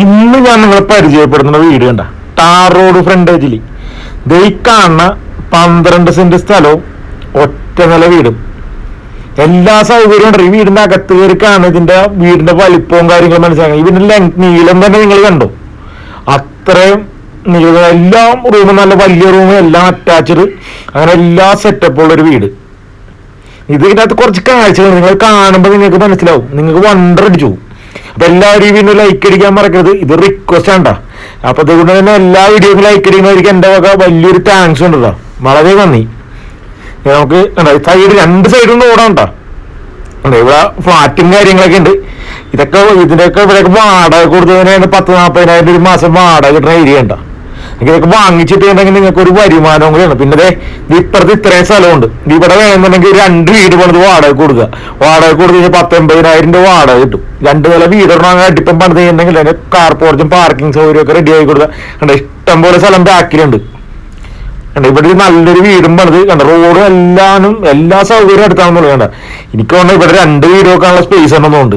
ഇന്ന് ഞാൻ നിങ്ങളെ പരിചയപ്പെടുന്ന വീട് കണ്ട. ടാർ റോഡ് ഫ്രണ്ടേജിൽ ദേ കാണുന്ന പന്ത്രണ്ട് സെന്റ് സ്ഥലവും ഒറ്റ നില വീടും. എല്ലാ സൗകര്യവും ഉണ്ട്. ഈ വീടിന്റെ അകത്ത് കയറി കാണുന്ന ഇതിന്റെ വീടിന്റെ വലിപ്പവും കാര്യങ്ങളും മനസ്സിലാക്കണം. ഇതിന്റെ ലെങ്ത് നീളം തന്നെ നിങ്ങൾ കണ്ടു. അത്രയും നീളം. എല്ലാ റൂമും നല്ല വലിയ റൂം എല്ലാം അറ്റാച്ച്ഡ് അങ്ങനെ എല്ലാ സെറ്റപ്പുള്ള ഒരു വീട്. ഇത് ഇതിനകത്ത് കുറച്ച് കാഴ്ചകൾ നിങ്ങൾ കാണുമ്പോൾ നിങ്ങൾക്ക് മനസ്സിലാവും. നിങ്ങൾക്ക് വണ്ടർ അടിച്ചു. പോകും. അപ്പൊ എല്ലാ വീഡിയോ ലൈക്ക് അടിക്കാൻ മറക്കരുത്. ഇത് റിക്വസ്റ്റ് ആണ്ടാ. അപ്പൊ അതുകൊണ്ട് തന്നെ എല്ലാ വീഡിയോക്കും ലൈക്ക് അടിക്കുന്നവർക്ക് എന്റെ വക വലിയൊരു താങ്ക്സ് ഉണ്ട്. വളരെ നന്ദി. നമുക്ക് സൈഡ് രണ്ട് സൈഡും ഓടാണ്ടാ ഇവിടെ ഫ്ലാറ്റും കാര്യങ്ങളൊക്കെ ഉണ്ട്. ഇതൊക്കെ ഇതിന്റെയൊക്കെ ഇവിടെയൊക്കെ വാടക കൊടുത്തതിനാണ് പത്ത് നാൽപ്പതിനായിരം ഒരു മാസം വാടക കിട്ടുന്ന ഏരിയ ഉണ്ടാ ഇതൊക്കെ വാങ്ങിച്ചിട്ടുണ്ടെങ്കിൽ നിങ്ങൾക്ക് ഒരു വരുമാനവും കൂടിയാണ് പിന്നെ ഇപ്പുറത്ത് ഇത്രയും സ്ഥലമുണ്ട്. ഇവിടെ വേണമെന്നുണ്ടെങ്കിൽ രണ്ട് വീട് പണിത് വാടക കൊടുക്കുക. വാടക കൊടുത്തു കഴിഞ്ഞാൽ പത്തൊമ്പതിനായിരം രൂപ വാടക കിട്ടും. രണ്ട് നില വീട് ഇടണം അടിപ്പം പണിത് ചെയ്യുന്നുണ്ടെങ്കിൽ അതിന്റെ കാർ പോർച്ചും പാർക്കിംഗ് സൗകര്യം ഒക്കെ റെഡി ആയി കൊടുക്കുക. കണ്ട ഇഷ്ടം പോലെ സ്ഥലം ബാക്കിലുണ്ട് കണ്ട ഇവിടെ നല്ലൊരു വീടും പണിത് കണ്ട റോഡും എല്ലാനും എല്ലാ സൗകര്യവും എടുത്താണെന്ന് കണ്ട. എനിക്ക് തോന്നുന്നു ഇവിടെ രണ്ട് വീട് വെക്കാനുള്ള സ്പേസ് ഉണ്ടെന്നുണ്ട്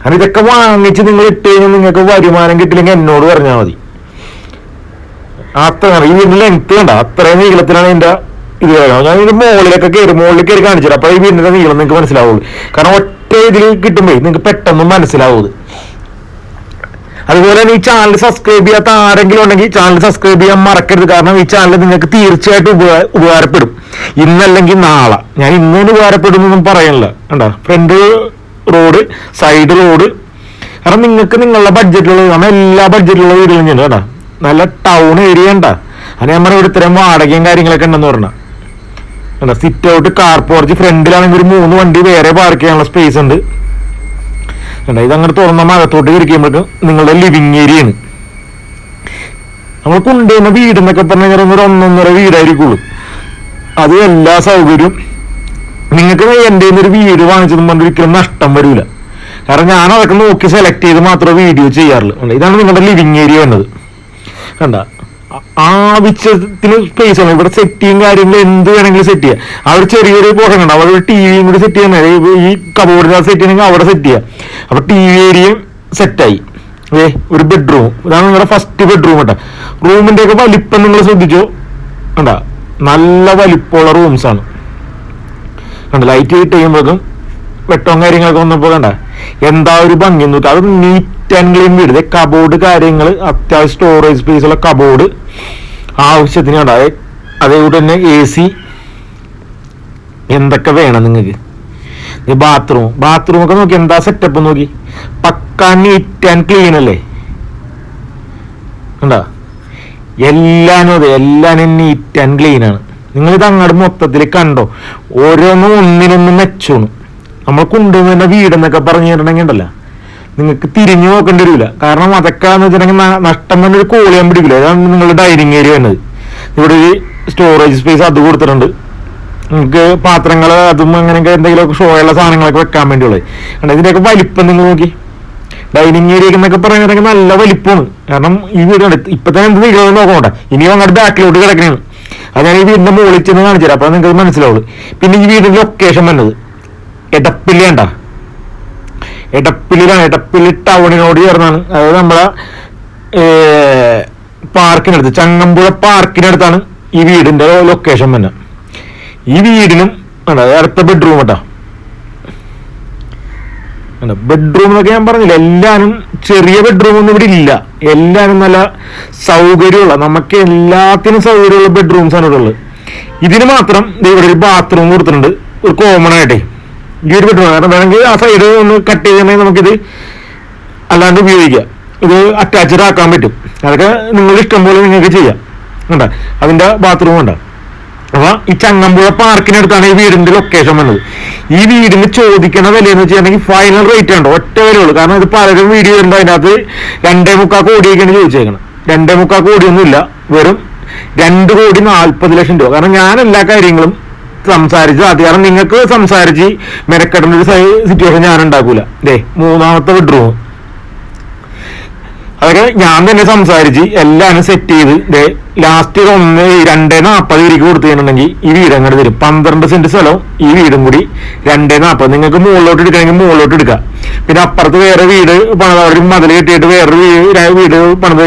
കാരണം ഇതൊക്കെ വാങ്ങിച്ച് നിങ്ങൾ ഇട്ട് കഴിഞ്ഞാൽ നിങ്ങൾക്ക് വരുമാനം കിട്ടില്ലെങ്കിൽ എന്നോട് പറഞ്ഞാൽ മതി. അത്ര വീടിന്റെ ലെങ്ത് കണ്ട? അത്രയും നീളത്തിലാണ് ഇതിന്റെ ഇത് വരുന്നത് ഞാൻ ഇതിന്റെ മുകളിലൊക്കെ കയറി മുകളിൽ കയറി കാണിച്ചില്ല അപ്പൊ ഈ വീടിന്റെ നീളം നിങ്ങൾക്ക് മനസ്സിലാവുള്ളൂ. കാരണം ഒറ്റ ഇതിൽ കിട്ടുമ്പോ നിങ്ങൾക്ക് പെട്ടെന്ന് മനസ്സിലാവുന്നത്. അതുപോലെ തന്നെ ഈ ചാനൽ സബ്സ്ക്രൈബ് ചെയ്യാത്ത ആരെങ്കിലും ഉണ്ടെങ്കിൽ ചാനൽ സബ്സ്ക്രൈബ് ചെയ്യാൻ മറക്കരുത്. കാരണം ഈ ചാനൽ നിങ്ങൾക്ക് തീർച്ചയായിട്ടും ഉപകാ- ഉപകാരപ്പെടും. ഇന്നല്ലെങ്കിൽ നാളെ. ഞാൻ ഇന്നതിന് ഉപകാരപ്പെടുന്നൊന്നും പറയണില്ല കണ്ട? ഫ്രണ്ട് റോഡ് സൈഡ് റോഡ് കാരണം നിങ്ങൾക്ക് നിങ്ങളുടെ ബഡ്ജറ്റിലുള്ള കാരണം എല്ലാ ബഡ്ജറ്റിലുള്ള വീടുകളും ഞാൻ കേട്ടാ. നല്ല ടൗൺ ഏരിയ ഉണ്ടാ? അത് നമ്മുടെ പറഞ്ഞ ഇവിടെ ഇത്രയും വാടകയും കാര്യങ്ങളൊക്കെ ഉണ്ടെന്ന് പറഞ്ഞ. എന്താ സിറ്റ് ഔട്ട് കാർ പോർച്ച് ഫ്രണ്ടിലാണെങ്കിൽ ഒരു മൂന്ന് വണ്ടി വേറെ പാർക്ക് ചെയ്യാനുള്ള സ്പേസ് ഉണ്ട്. കണ്ട ഇത് അങ്ങനെ തുറന്ന അകത്തോട്ട് ഇരിക്കുമ്പോഴേക്കും നിങ്ങളുടെ ലിവിങ് ഏരിയ ആണ്. നമ്മൾ കൊണ്ടുവന്ന വീട് എന്നൊക്കെ പറഞ്ഞു കഴിഞ്ഞാൽ ഒരു ഒന്നൊന്നര വീടായിരിക്കുള്ളൂ. അത് എല്ലാ സൗകര്യവും നിങ്ങൾക്ക് എന്റെ ഒരു വീട് വാങ്ങിച്ചതും കൊണ്ട് ഒരിക്കലും നഷ്ടം വരില്ല കാരണം ഞാൻ അതൊക്കെ നോക്കി സെലക്ട് ചെയ്ത് മാത്രമേ വീഡിയോ ചെയ്യാറുള്ളൂ? ഇതാണ് നിങ്ങളുടെ ലിവിങ് ഏരിയ വന്നത്. കണ്ട. ആവശ്യത്തിന് സ്പേസ് ആണ്. ഇവിടെ സെറ്റിയും കാര്യങ്ങളും എന്ത് വേണമെങ്കിലും സെറ്റ് ചെയ്യാം. അവിടെ ചെറിയൊരു പോർഷൻ ഉണ്ട്. അവിടെ ടി വിയും കൂടി സെറ്റ് ചെയ്യാൻ ഈ കബോർഡിന് സെറ്റ് ചെയ്യണമെങ്കിൽ അവിടെ സെറ്റ് ചെയ്യാം. അപ്പൊ ടി വി ഏരിയയും സെറ്റായി ഏ ഒരു ബെഡ്റൂം ഇതാണ് നിങ്ങളുടെ ഫസ്റ്റ് ബെഡ്റൂം കേട്ടോ. റൂമിന്റെ ഒക്കെ വലിപ്പം നിങ്ങൾ ശ്രദ്ധിച്ചോ? കണ്ട നല്ല വലിപ്പമുള്ള റൂംസ് ആണ്. കണ്ട ലൈറ്റ് ഇട്ട് കഴിയുമ്പോഴേക്കും വെട്ടവും കാര്യങ്ങളൊക്കെ വന്നപ്പോ കണ്ട എന്താ ഒരു ഭംഗി നോക്കി. അത് നീറ്റ് ആൻഡ് ക്ലീൻ വീട്. കബോർഡ് കാര്യങ്ങൾ അത്യാവശ്യം സ്റ്റോറേജ് സ്പേസുള്ള കബോർഡ് ആവശ്യത്തിന് ഉണ്ടായ അതേ- അതേകൂടെ തന്നെ എ സി എന്തൊക്കെ വേണം നിങ്ങൾക്ക് ബാത്റൂം ബാത്റൂം ഒക്കെ നോക്കി എന്താ സെറ്റപ്പ് നോക്കി. പക്ക നീറ്റ് ആൻഡ് ക്ലീൻ അല്ലേ? കണ്ടാ? എല്ലാനും അതെ എല്ലാനും നീറ്റ് ആൻഡ് ക്ലീൻ ആണ്. നിങ്ങൾ ഇത് അങ്ങോട്ട് മൊത്തത്തിൽ കണ്ടോ? ഓരോന്നും ഒന്നിനൊന്നും മെച്ചോണ് നമ്മൾ കൊണ്ടുവന്ന വീടെന്നൊക്കെ പറഞ്ഞു തരണമെങ്കിൽ നിങ്ങൾക്ക് തിരിഞ്ഞു നോക്കേണ്ടി വരില്ല. കാരണം അതൊക്കെ വെച്ചിട്ടുണ്ടെങ്കിൽ നഷ്ടം തന്നെ ഒരു കോളിയാൻ പിടിക്കില്ല. അതാണ് നിങ്ങളുടെ ഡൈനിങ് ഏരിയ വരുന്നത്. ഇവിടെ ഒരു സ്റ്റോറേജ് സ്പേസ് അത് കൊടുത്തിട്ടുണ്ട്. നിങ്ങൾക്ക് പാത്രങ്ങൾ അതും അങ്ങനെയൊക്കെ എന്തെങ്കിലുമൊക്കെ ഷോയുള്ള സാധനങ്ങളൊക്കെ വെക്കാൻ വേണ്ടിയുള്ളത്. കാരണം ഇതിന്റെയൊക്കെ വലിപ്പം നിങ്ങൾ നോക്കി. ഡൈനിങ് ഏരിയ എന്നൊക്കെ പറയുന്നത് നല്ല വലിപ്പമാണ്. കാരണം ഈ വീട് ഇപ്പൊ തന്നെ എന്ത് വീടുകൾ നോക്കണ്ട ഇനി അങ്ങോട്ട് ബാക്കിലോട്ട് കിടക്കണേണ് അത് ഈ വീടിന്റെ മുകളിൽ ചെന്ന് കാണിച്ചു തരാം. അപ്പൊ നിങ്ങൾക്ക് മനസ്സിലാവുള്ളൂ. പിന്നെ ഈ വീടിന്റെ ലൊക്കേഷൻ വന്നത് എടപ്പില്ലേണ്ട എടപ്പിലാണ് എടപ്പിള്ളി ടൗണിനോട് ചേർന്നാണ്. അതായത് നമ്മളെ പാർക്കിനടുത്ത് ചങ്ങമ്പുഴ പാർക്കിനടുത്താണ് ഈ വീടിന്റെ ലൊക്കേഷൻ തന്നെ ഈ വീടിനും അതായത് അടുത്ത ബെഡ്റൂം കേട്ടോ. ബെഡ്റൂം എന്നൊക്കെ ഞാൻ പറഞ്ഞില്ല എല്ലാനും ചെറിയ ബെഡ്റൂം ഒന്നും ഇവിടെ ഇല്ല. എല്ലാനും നല്ല സൗകര്യമുള്ള നമുക്ക് എല്ലാത്തിനും സൗകര്യമുള്ള ബെഡ്റൂംസ് ആണ് ഇവിടെ ഉള്ളത്. ഇതിന് മാത്രം ഇവിടെ ഒരു ബാത്റൂം കൊടുത്തിട്ടുണ്ട്. ഒരു കോമൺ ആയിട്ടേ. ഒരു ബെഡ്റൂം കാരണം വേണമെങ്കിൽ ആ സൈഡ് ഒന്ന് കട്ട് ചെയ്യണമെങ്കിൽ നമുക്കിത് അല്ലാണ്ട് ഉപയോഗിക്കാം. ഇത് അറ്റാച്ച്ഡ് ആക്കാൻ പറ്റും. അതൊക്കെ നിങ്ങൾ ഇഷ്ടം പോലെ നിങ്ങൾക്ക് ചെയ്യാം. കണ്ട? അതിന്റെ ബാത്റൂം ഉണ്ട് അപ്പൊ ഈ ചങ്ങമ്പുഴ പാർക്കിനടുത്താണ് ഈ വീടിന്റെ ലൊക്കേഷൻ വന്നത്. ഈ വീടിന് ചോദിക്കണ എന്ന് വെച്ചിട്ടുണ്ടെങ്കിൽ ഫൈനൽ റേറ്റ് ഉണ്ടോ ഒറ്റ വിലയുള്ളൂ. കാരണം ഇത് പലരും വീഡിയോ ഉണ്ട് അതിനകത്ത് രണ്ടേ മുക്കാൽ കോടിയൊക്കെയാണ് ചോദിച്ചേക്കണം രണ്ടേ മുക്കാൽ കോടിയൊന്നുമില്ല. വെറും രണ്ട് കോടി നാൽപ്പത് ലക്ഷം രൂപ. കാരണം ഞാൻ എല്ലാ കാര്യങ്ങളും സംസാരിച്ച്. അത് നിങ്ങൾക്ക് സംസാരിച്ച് മെനക്കെടേണ്ട ഒരു സിറ്റുവേഷൻ ഞാൻ ഉണ്ടാക്കൂല. ദേ മൂന്നാമത്തെ ബെഡ്റൂം അതൊക്കെ ഞാൻ തന്നെ സംസാരിച്ച് എല്ലാം സെറ്റ് ചെയ്ത് ലാസ്റ്റ് ഒന്ന് രണ്ടേ നാപ്പത് വീടിക്ക് കൊടുത്തിട്ടുണ്ടെങ്കിൽ ഈ വീട് അങ്ങോട്ട് തരും. പന്ത്രണ്ട് സെന്റ് സ്ഥലവും ഈ വീടും കൂടി രണ്ടേ നാപ്പത്. നിങ്ങൾക്ക് മുകളിലോട്ട് എടുക്കണമെങ്കിൽ മുകളിലോട്ട് എടുക്കാം. പിന്നെ അപ്പുറത്ത് വേറെ വീട് പണത ഒരു മതിൽ കെട്ടിയിട്ട് വേറൊരു വീട് പണത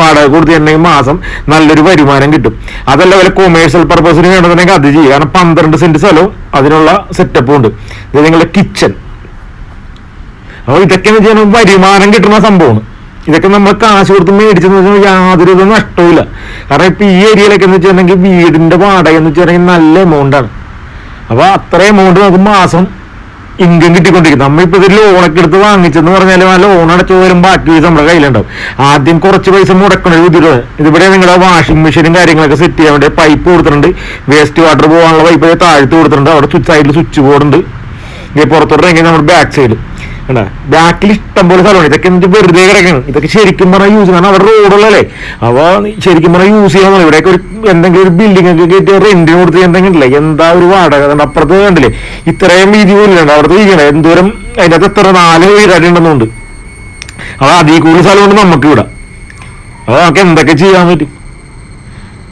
വാടക കൊടുത്തിട്ടുണ്ടെങ്കിൽ മാസം നല്ലൊരു വരുമാനം കിട്ടും. അതല്ല വല്ല കൊമേഴ്സ്യൽ പർപ്പസിന് വേണമെന്നുണ്ടെങ്കിൽ അത് ചെയ്യും. കാരണം പന്ത്രണ്ട് സെന്റ് സ്ഥലവും അതിനുള്ള സെറ്റപ്പും ഉണ്ട്. ഇത് നിങ്ങളുടെ കിച്ചൺ അപ്പോൾ ഇതൊക്കെ എന്ന് വെച്ചാൽ വരുമാനം കിട്ടുന്ന സംഭവമാണ്. ഇതൊക്കെ നമ്മൾ കാശ് കൊടുത്ത് മേടിച്ചെന്ന് വെച്ചാൽ യാതൊരു വിധ നഷ്ടവുമില്ല. കാരണം ഇപ്പൊ ഈ ഏരിയയിലൊക്കെ എന്ന് വെച്ചിട്ടുണ്ടെങ്കിൽ വീടിന്റെ വാടക എന്ന് വെച്ചിട്ടുണ്ടെങ്കിൽ നല്ല എമൗണ്ടാണ് അപ്പൊ അത്ര എമൗണ്ട് നമുക്ക് മാസം ഇൻകം കിട്ടിക്കൊണ്ടിരിക്കും. നമ്മളിപ്പോ ഇത് ലോണൊക്കെ എടുത്ത് വാങ്ങിച്ചെന്ന് പറഞ്ഞാൽ ആ ലോൺ അടച്ചു വരും ബാക്കി പൈസ നമ്മുടെ കയ്യിലുണ്ടാവും. ആദ്യം കുറച്ച് പൈസ മുടക്കണ ബുദ്ധിമുട്ട് ഇതിവിടെ നിങ്ങളുടെ വാഷിംഗ് മെഷീനും കാര്യങ്ങളൊക്കെ സെറ്റ് ചെയ്യാൻ വേണ്ടി പൈപ്പ് കൊടുത്തിട്ടുണ്ട്. വേസ്റ്റ് വാട്ടർ പോകാനുള്ള പൈപ്പ് താഴ്ത്ത് കൊടുത്തിട്ടുണ്ട്. അവിടെ സൈഡിൽ സ്വിച്ച് ബോർഡ് ഉണ്ട്. ഈ പുറത്തോട്ട് നമ്മുടെ ബാക്ക് സൈഡ് ബാക്കിൽ ഇഷ്ടംപോലെ സ്ഥലമാണ് ഇതൊക്കെ എന്നിട്ട് വെറുതെ കിടക്കണം? ഇതൊക്കെ ശരിക്കും പറഞ്ഞാൽ യൂസ് കാരണം അവിടെ റോഡുള്ളല്ലേ അവ ശരിക്കും പറഞ്ഞാൽ യൂസ് ചെയ്യാൻ ഇവിടെയൊക്കെ ഒരു എന്തെങ്കിലും ഒരു ബിൽഡിംഗ് ഒക്കെ കയറ്റി റെന്റിന് കൊടുത്ത് എന്തെങ്കിലും ഇല്ലേ എന്താ ഒരു വാടക? അപ്പുറത്ത് കണ്ടില്ലേ? ഇത്രയും വീതി പോലും ഉണ്ട് അവിടുത്തെ വീതിയാണ്. എന്തോരം അതിന്റെ അകത്ത് എത്ര നാല് വീടായിട്ടുണ്ടെന്നുണ്ട് അവ അതീ കൂടുതൽ സ്ഥലമുണ്ട് നമുക്ക് ഇവിടെ അപ്പൊ നമുക്ക് എന്തൊക്കെ ചെയ്യാൻ പറ്റും?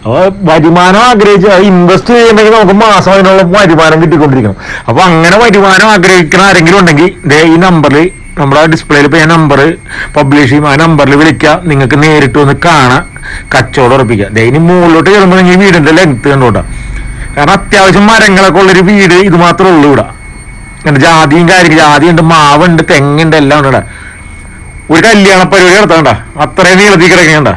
അപ്പൊ വരുമാനം ആഗ്രഹിച്ച് ഇൻവെസ്റ്റ് ചെയ്യണമെങ്കിൽ നമുക്ക് മാസം അതിനുള്ള വരുമാനം കിട്ടിക്കൊണ്ടിരിക്കണം. അപ്പൊ അങ്ങനെ വരുമാനം ആഗ്രഹിക്കുന്ന ആരെങ്കിലും ഉണ്ടെങ്കിൽ ഈ നമ്പറിൽ നമ്മുടെ ഡിസ്പ്ലേയിൽ ഞാൻ നമ്പർ പബ്ലിഷ് ചെയ്യും. ആ നമ്പറിൽ വിളിക്കുക നിങ്ങൾക്ക് നേരിട്ട് വന്ന് കാണാം കച്ചവടം ഉറപ്പിക്കുക. ഇനി മുകളിലോട്ട് കയറുമ്പോൾ നിങ്ങൾ വീടിന്റെ ലെങ്ത് കണ്ടോട്ടാ കാരണം അത്യാവശ്യം മരങ്ങളൊക്കെ ഉള്ളൊരു വീട് ഇത് മാത്രമേ ഉള്ളൂ ഇവിടെ. അങ്ങനെ ജാതിയും കാര്യം ജാതി ഉണ്ട് മാവുണ്ട് തെങ്ങുണ്ട് എല്ലാം ഉണ്ട് ഒരു കല്യാണ പരിപാടി നടത്തണ്ട അത്രയും നീളത്തിൽ കിടക്കണ്ട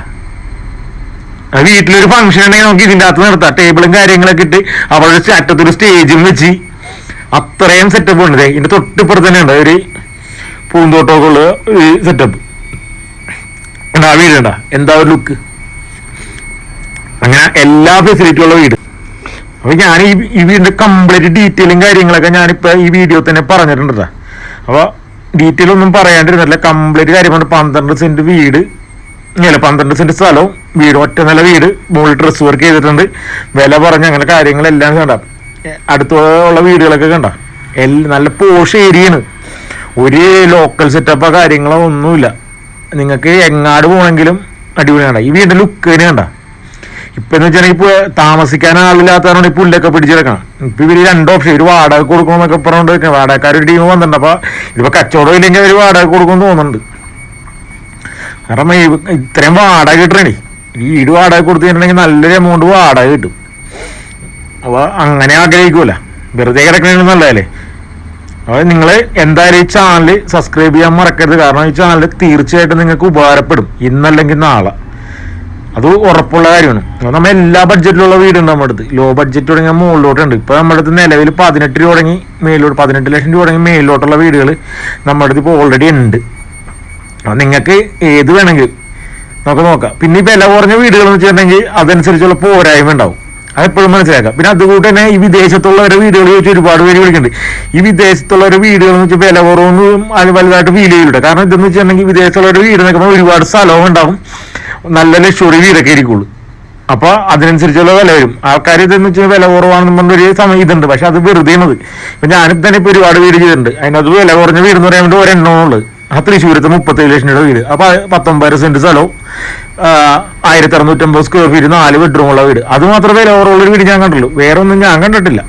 വീട്ടിലൊരു ഫംഗ്ഷൻ ഉണ്ടെങ്കിൽ നമുക്ക് ഇതിന്റെ അകത്ത് നടത്താം ടേബിളും കാര്യങ്ങളൊക്കെ ഇട്ട് അവളുടെ അറ്റത്തൊരു സ്റ്റേജും വെച്ച് അത്രയും സെറ്റപ്പ് ഉണ്ട്. ഇതിന്റെ തൊട്ടിപ്പുറത്ത് തന്നെ ഉണ്ട്? ഒരു പൂന്തോട്ടമൊക്കെ ഉള്ള ഒരു സെറ്റപ്പ് ആ വീട് ഉണ്ടാ എന്താ ഒരു ലുക്ക് അങ്ങനെ എല്ലാ ഫെസിലിറ്റി ഉള്ള വീട്. അപ്പൊ ഞാൻ ഈ ഈ വീടിന്റെ കംപ്ലീറ്റ് ഡീറ്റെയിലും കാര്യങ്ങളൊക്കെ ഞാനിപ്പോ ഈ വീഡിയോ തന്നെ പറഞ്ഞിട്ടുണ്ട് ട്ടാ. അപ്പൊ ഡീറ്റെയിൽ ഒന്നും പറയാണ്ടിരുന്നില്ല കംപ്ലീറ്റ് കാര്യമാണ് പന്ത്രണ്ട് സെന്റ് വീട് അല്ല പന്ത്രണ്ട് സെന്റ് സ്ഥലവും വീട് ഒറ്റ നില വീട് മുകളിൽ ഡ്രസ് വർക്ക് ചെയ്തിട്ടുണ്ട്. വില പറഞ്ഞ അങ്ങനെ കാര്യങ്ങളെല്ലാം കണ്ട. അടുത്തുള്ള വീടുകളൊക്കെ കണ്ട. എല്ലാം നല്ല പോഷ് ഏരിയയാണ്. ഒരു ലോക്കൽ സെറ്റപ്പോ കാര്യങ്ങളോ ഒന്നുമില്ല. നിങ്ങൾക്ക് എങ്ങാട് പോകണമെങ്കിലും അടിപൊളിയാണ് ഈ വീടിന്റെ ലുക്ക് തന്നെ കണ്ട. ഇപ്പൊ എന്ന് വെച്ചാൽ ഇപ്പൊ താമസിക്കാൻ ആളില്ലാത്തവരാണ് ഈ പുല്ലൊക്കെ പിടിച്ചെടുക്കണം ഇപ്പൊ ഇവർ രണ്ട് ഓപ്ഷൻ ഒരു വാടക കൊടുക്കണമെന്നൊക്കെ പറഞ്ഞുകൊണ്ട് വാടകക്കാർ ഒരു ടീം വന്നിട്ടുണ്ട്. അപ്പൊ ഇതിപ്പോ കച്ചവടം ഇല്ലെങ്കിൽ അവർ വാടക കൊടുക്കുമെന്ന് തോന്നുന്നുണ്ട്. കാരണം ഇത്രയും വാടക കിട്ടണേ. ഈ വീട് വാടക കൊടുത്തിട്ടുണ്ടെങ്കിൽ നല്ലൊരു എമൗണ്ട് വാടക കിട്ടും. അപ്പൊ അങ്ങനെ ആഗ്രഹിക്കൂല. വെറുതെ കിടക്കണെങ്കിൽ നല്ലതല്ലേ. അപ്പോൾ നിങ്ങൾ എന്തായാലും ഈ ചാനൽ സബ്സ്ക്രൈബ് ചെയ്യാൻ മറക്കരുത്. കാരണം ഈ ചാനൽ തീർച്ചയായിട്ടും നിങ്ങൾക്ക് ഉപകാരപ്പെടും. ഇന്നല്ലെങ്കിൽ നാളെ. അത് ഉറപ്പുള്ള കാര്യമാണ്. നമ്മൾ എല്ലാ ബഡ്ജറ്റിലുള്ള വീടുണ്ട് നമ്മുടെ അടുത്ത്. ലോ ബഡ്ജറ്റ് തുടങ്ങിയ മുകളിലോട്ടുണ്ട്. ഇപ്പൊ നമ്മുടെ അടുത്ത് നിലവിൽ പതിനെട്ട് രൂപ തുടങ്ങി മേലോട്ട് പതിനെട്ട് ലക്ഷം രൂപ തുടങ്ങി മേലോട്ടുള്ള വീടുകൾ നമ്മുടെ അടുത്ത് ഇപ്പോൾ ഓൾറെഡി ഉണ്ട്. അത് നിങ്ങൾക്ക് ഏത് വേണമെങ്കിലും നമുക്ക് നോക്കാം. പിന്നെ ഈ വില കുറഞ്ഞ വീടുകൾ എന്ന് വെച്ചിട്ടുണ്ടെങ്കിൽ അതനുസരിച്ചുള്ള പോരായ്മ ഉണ്ടാവും. അത് എപ്പോഴും മനസ്സിലാക്കാം. പിന്നെ അതുകൂട്ട് തന്നെ ഈ വിദേശത്തുള്ളവരെ വീടുകൾ ചോദിച്ച് ഒരുപാട് പേര് വിളിക്കുന്നുണ്ട്. ഈ വിദേശത്തുള്ളവരെ വീടുകൾ എന്ന് വെച്ചാൽ വില കുറവൊന്നും അത് വലുതായിട്ട് ഫീൽ ചെയ്യില്ല കാരണം ഇതെന്ന് വെച്ചിട്ടുണ്ടെങ്കിൽ വിദേശത്തുള്ളവരുടെ വീട് നിൽക്കുമ്പോൾ ഒരുപാട് സ്ഥലവും ഉണ്ടാവും. നല്ല ലക്ഷറി വീടൊക്കെ ഇരിക്കുള്ളൂ. അപ്പൊ അതിനനുസരിച്ചുള്ള വില വരും. ആൾക്കാർ ഇതെന്ന് വെച്ചാൽ വില കുറവാണെന്ന് പറഞ്ഞൊരു സമയം ഇതുണ്ട്. പക്ഷെ അത് വെറുതെ ഇപ്പൊ ഞാനിപ്പോ തന്നെ ഇപ്പൊ ഒരുപാട് വീട് ചെയ്തിട്ടുണ്ട്. അതിനകത്ത് വില കുറഞ്ഞ വീട് എന്ന് പറയാൻ വേണ്ടി ആ തൃശ്ശൂരത്തെ മുപ്പത്തേഴ് ലക്ഷം രൂപ വീട്. അപ്പൊ പത്തൊമ്പത് സെന്റ് സ്ഥലവും ആയിരത്തി അറുന്നൂറ്റമ്പത് സ്ക്വയർ ഫീറ്റ് നാല് ബെഡ്റൂം ഉള്ള വീട്. അത് മാത്രമേ ഓവറോൾ ഒരു വീട് ഞാൻ കണ്ടുള്ളൂ. വേറെ ഒന്നും ഞാൻ കണ്ടിട്ടില്ല.